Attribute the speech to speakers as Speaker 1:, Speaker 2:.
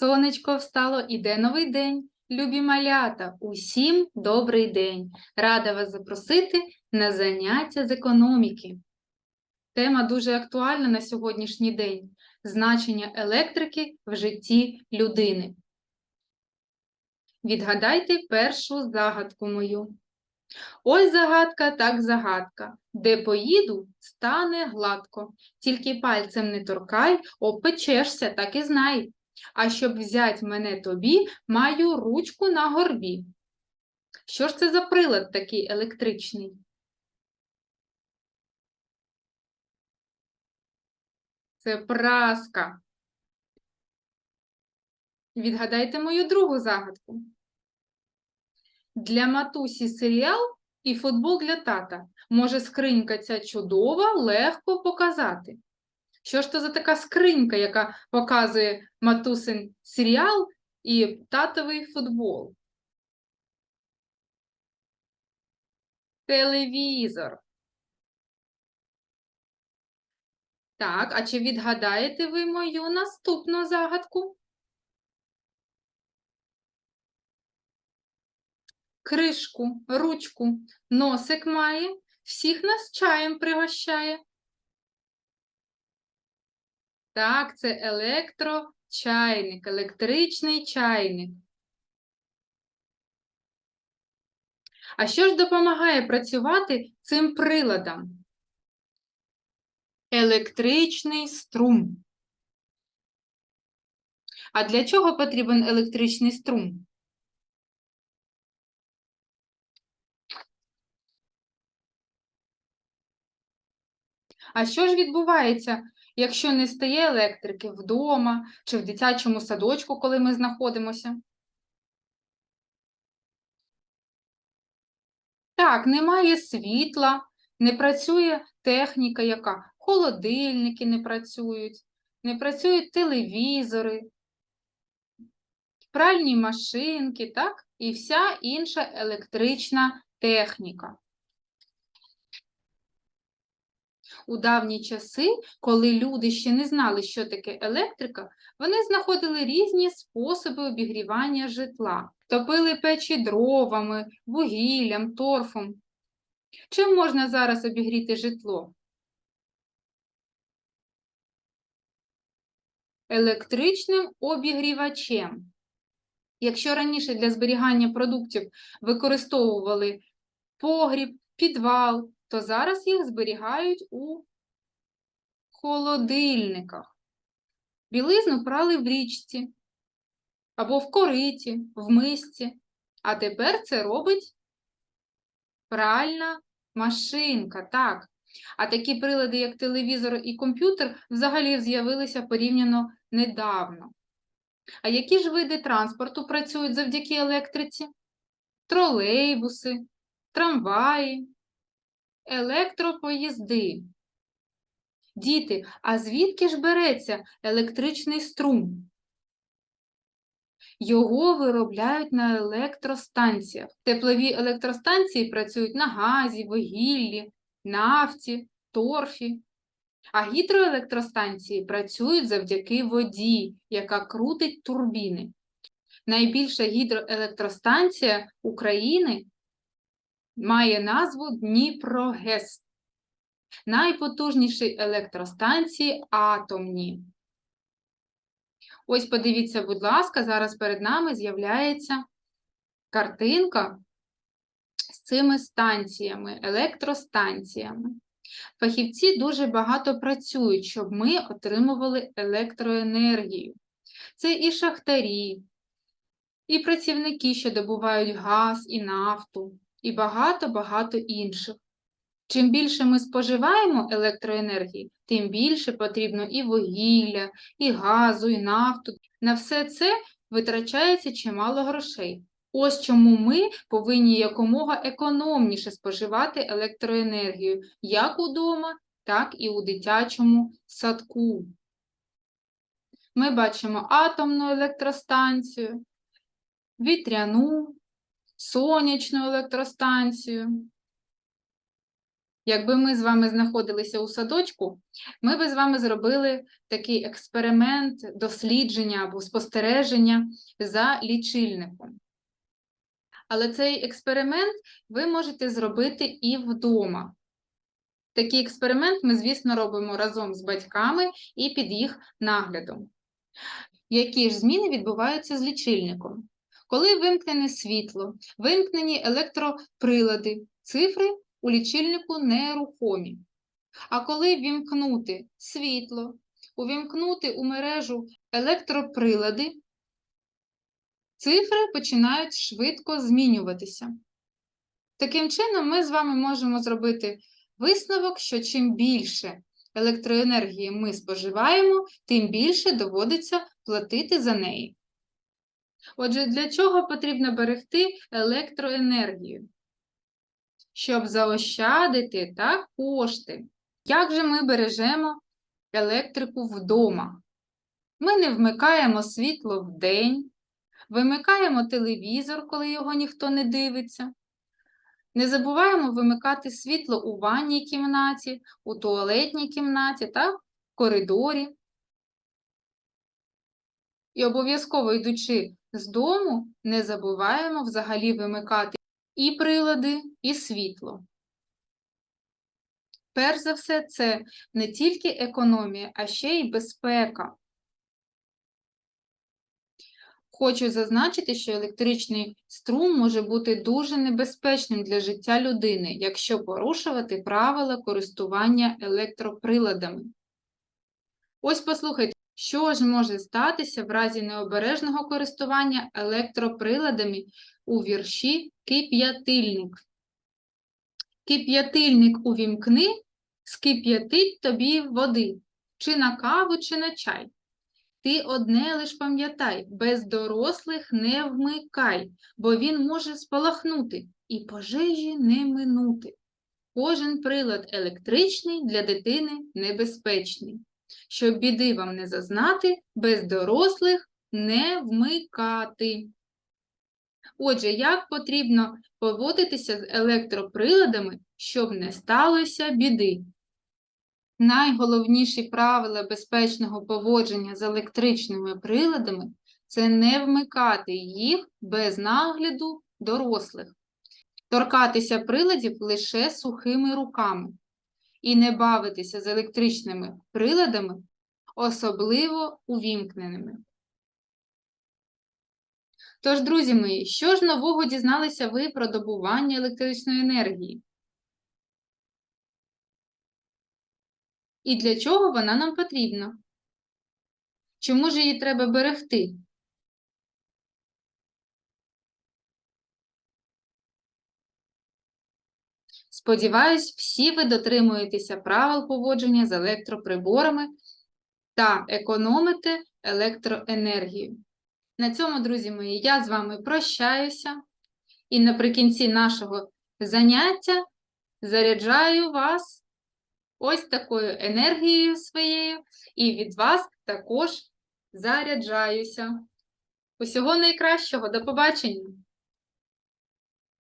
Speaker 1: Сонечко встало, іде новий день. Любі малята, усім добрий день. Рада вас запросити на заняття з економіки. Тема дуже актуальна на сьогоднішній день значення електрики в житті людини. Відгадайте першу загадку мою. Ось загадка, так загадка. Де поїду, стане гладко. Тільки пальцем не торкай, обпечешся, так і знай. А щоб взять мене тобі, маю ручку на горбі. Що ж це за прилад такий електричний? Це праска. Відгадайте мою другу загадку. Для матусі серіал і футбол для тата. Може скринька ця чудова легко показати. Що ж то за така скринька, яка показує матусин серіал і татовий футбол? Телевізор. Так, а чи відгадаєте ви мою наступну загадку? Кришку, ручку, носик має, всіх нас чаєм пригощає. Так, це електрочайник, електричний чайник. А що ж допомагає працювати цим приладам? Електричний струм. А для чого потрібен електричний струм? А що ж відбувається, якщо не стає електрики вдома чи в дитячому садочку, коли ми знаходимося? Так, немає світла, не працює техніка, яка холодильники не працюють, не працюють телевізори, пральні машинки, так? І вся інша електрична техніка. У давні часи, коли люди ще не знали, що таке електрика, вони знаходили різні способи обігрівання житла, топили печі дровами, вугіллям, торфом. Чим можна зараз обігріти житло? Електричним обігрівачем. Якщо раніше для зберігання продуктів використовували погріб, підвал, то зараз їх зберігають у холодильниках. Білизну прали в річці або в кориті, в мисці, а тепер це робить пральна машинка, так. А такі прилади, як телевізор і комп'ютер, взагалі з'явилися порівняно недавно. А які ж види транспорту працюють завдяки електриці? Тролейбуси, трамваї, електропоїзди. Діти, а звідки ж береться електричний струм? Його виробляють на електростанціях. Теплові електростанції працюють на газі, вугіллі, нафті, торфі. А гідроелектростанції працюють завдяки воді, яка крутить турбіни. Найбільша гідроелектростанція України має назву Дніпрогес. Найпотужніші електростанції атомні. Ось подивіться, будь ласка, зараз перед нами з'являється картинка з цими станціями, електростанціями. Фахівці дуже багато працюють, щоб ми отримували електроенергію. Це і шахтарі, і працівники, що добувають газ і нафту, і багато-багато інших. Чим більше ми споживаємо електроенергії, тим більше потрібно і вугілля, і газу, і нафту. На все це витрачається чимало грошей. Ось чому ми повинні якомога економніше споживати електроенергію як удома, так і у дитячому садку. Ми бачимо атомну електростанцію, вітряну, сонячну електростанцію. Якби ми з вами знаходилися у садочку, ми би з вами зробили такий експеримент, дослідження або спостереження за лічильником. Але цей експеримент ви можете зробити і вдома. Такий експеримент ми, звісно, робимо разом з батьками і під їх наглядом. Які ж зміни відбуваються з лічильником? Коли вимкнене світло, вимкнені електроприлади, цифри у лічильнику нерухомі. А коли вімкнути світло, увімкнути у мережу електроприлади, цифри починають швидко змінюватися. Таким чином, ми з вами можемо зробити висновок, що чим більше електроенергії ми споживаємо, тим більше доводиться платити за неї. Отже, для чого потрібно берегти електроенергію? Щоб заощадити та кошти. Як же ми бережемо електрику вдома? Ми не вмикаємо світло вдень, вимикаємо телевізор, коли його ніхто не дивиться. Не забуваємо вимикати світло у ванній кімнаті, у туалетній кімнаті та в коридорі. І обов'язково йдучи з дому, не забуваємо взагалі вимикати і прилади, і світло. Перш за все, це не тільки економія, а ще й безпека. Хочу зазначити, що електричний струм може бути дуже небезпечним для життя людини, якщо порушувати правила користування електроприладами. Ось послухайте, що ж може статися в разі необережного користування електроприладами у вірші Кип'ятильник. Кип'ятильник увімкни, скип'ятить тобі води, чи на каву, чи на чай. Ти одне лиш пам'ятай, без дорослих не вмикай, бо він може спалахнути і пожежі не минути. Кожен прилад електричний для дитини небезпечний. Щоб біди вам не зазнати, без дорослих не вмикати. Отже, як потрібно поводитися з електроприладами, щоб не сталося біди? Найголовніші правила безпечного поводження з електричними приладами це не вмикати їх без нагляду дорослих, торкатися приладів лише сухими руками і не бавитися з електричними приладами, особливо увімкненими. Тож, друзі мої, що ж нового дізналися ви про добування електричної енергії? І для чого вона нам потрібна? Чому ж її треба берегти? Сподіваюсь, всі ви дотримуєтеся правил поводження з електроприборами та економите електроенергію. На цьому, друзі мої, я з вами прощаюся і наприкінці нашого заняття заряджаю вас ось такою енергією своєю, і від вас також заряджаюся. Усього найкращого, до побачення!